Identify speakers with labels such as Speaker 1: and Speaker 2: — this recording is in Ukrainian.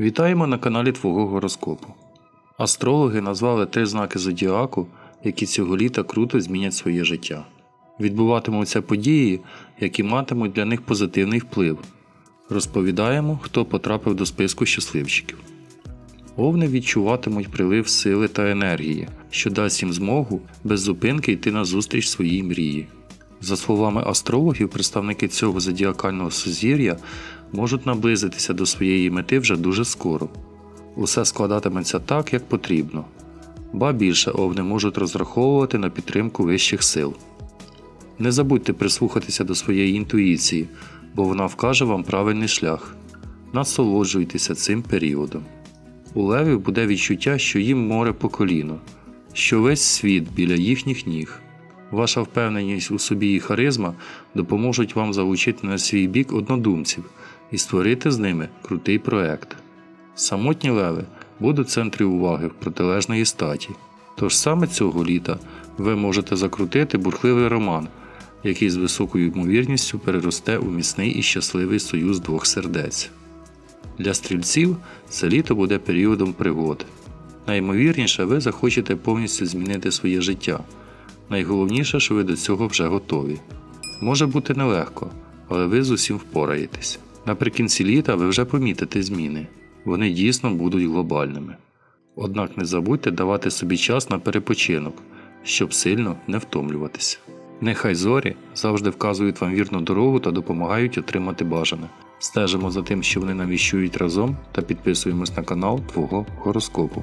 Speaker 1: Вітаємо на каналі Твого гороскопу. Астрологи назвали три знаки зодіаку, які цього літа круто змінять своє життя. Відбуватимуться події, які матимуть для них позитивний вплив. Розповідаємо, хто потрапив до списку щасливчиків. Овни відчуватимуть прилив сили та енергії, що дасть їм змогу без зупинки йти назустріч своїй мрії. За словами астрологів, представники цього зодіакального сузір'я можуть наблизитися до своєї мети вже дуже скоро. Усе складатиметься так, як потрібно. Ба більше овни можуть розраховувати на підтримку вищих сил. Не забудьте прислухатися до своєї інтуїції, бо вона вкаже вам правильний шлях. Насолоджуйтеся цим періодом. У левів буде відчуття, що їм море по коліно, що весь світ біля їхніх ніг. Ваша впевненість у собі і харизма допоможуть вам залучити на свій бік однодумців і створити з ними крутий проект. Самотні леви будуть в центрі уваги в протилежної статі. Тож саме цього літа ви можете закрутити бурхливий роман, який з високою ймовірністю переросте у міцний і щасливий союз двох сердець. Для стрільців це літо буде періодом пригод. Найімовірніше, ви захочете повністю змінити своє життя. Найголовніше, що ви до цього вже готові. Може бути нелегко, але ви з усім впораєтесь. Наприкінці літа ви вже помітите зміни. Вони дійсно будуть глобальними. Однак не забудьте давати собі час на перепочинок, щоб сильно не втомлюватися. Нехай зорі завжди вказують вам вірну дорогу та допомагають отримати бажане. Стежимо за тим, що вони нам віщують разом та підписуємось на канал Твого гороскопу.